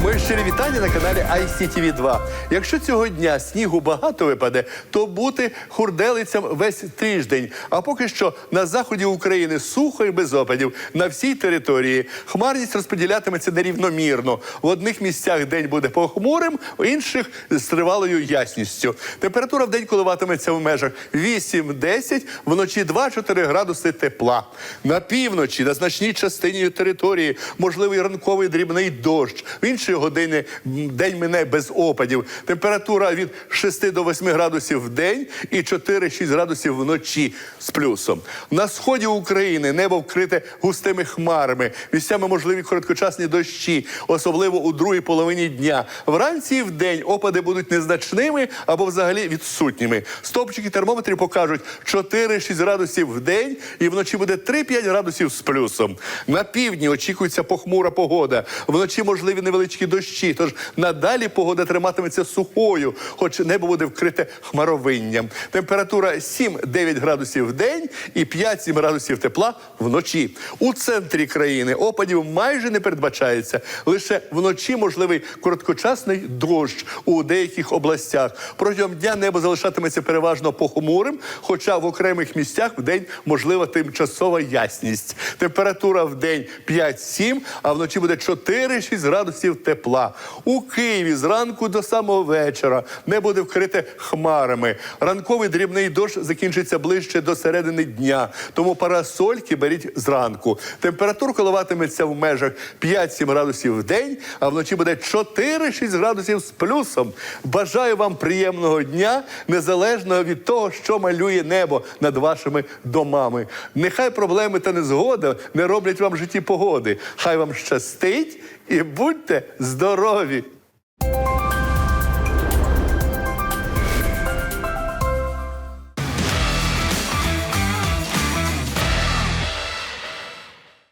Muy Щирі вітання на каналі ICTV 2 Якщо цього дня снігу багато випаде, то бути хурделицям весь тиждень. А поки що на заході України сухо і без опадів на всій території. Хмарність розподілятиметься нерівномірно. В одних місцях день буде похмурим, в інших з тривалою ясністю. Температура в день коливатиметься в межах 8-10, вночі 2-4 градуси тепла. На півночі, на значній частині території, можливий ранковий дрібний дощ. В інші години день мине без опадів. Температура від 6 до 8 градусів в день і 4-6 градусів вночі з плюсом. На сході України небо вкрите густими хмарами. Місцями можливі короткочасні дощі, особливо у другій половині дня. Вранці і вдень опади будуть незначними або взагалі відсутніми. Стопчики термометрів покажуть 4-6 градусів в день і вночі буде 3-5 градусів з плюсом. На півдні очікується похмура погода. Вночі можливі невеличкі дощі. Тож надалі погода триматиметься сухою, хоч небо буде вкрите хмаровинням. Температура 7-9 градусів в день і 5-7 градусів тепла вночі. У центрі країни опадів майже не передбачається. Лише вночі можливий короткочасний дощ у деяких областях. Протягом дня небо залишатиметься переважно похмурим, хоча в окремих місцях в день можлива тимчасова ясність. Температура в день 5-7, а вночі буде 4-6 градусів тепла. У Києві зранку до самого вечора небо буде вкрите хмарами. Ранковий дрібний дощ закінчиться ближче до середини дня, тому парасольки беріть зранку. Температура коливатиметься в межах 5-7 градусів в день, а вночі буде 4-6 градусів з плюсом. Бажаю вам приємного дня, незалежно від того, що малює небо над вашими домами. Нехай проблеми та незгода не роблять вам в житті погоди. Хай вам щастить і будьте здорові!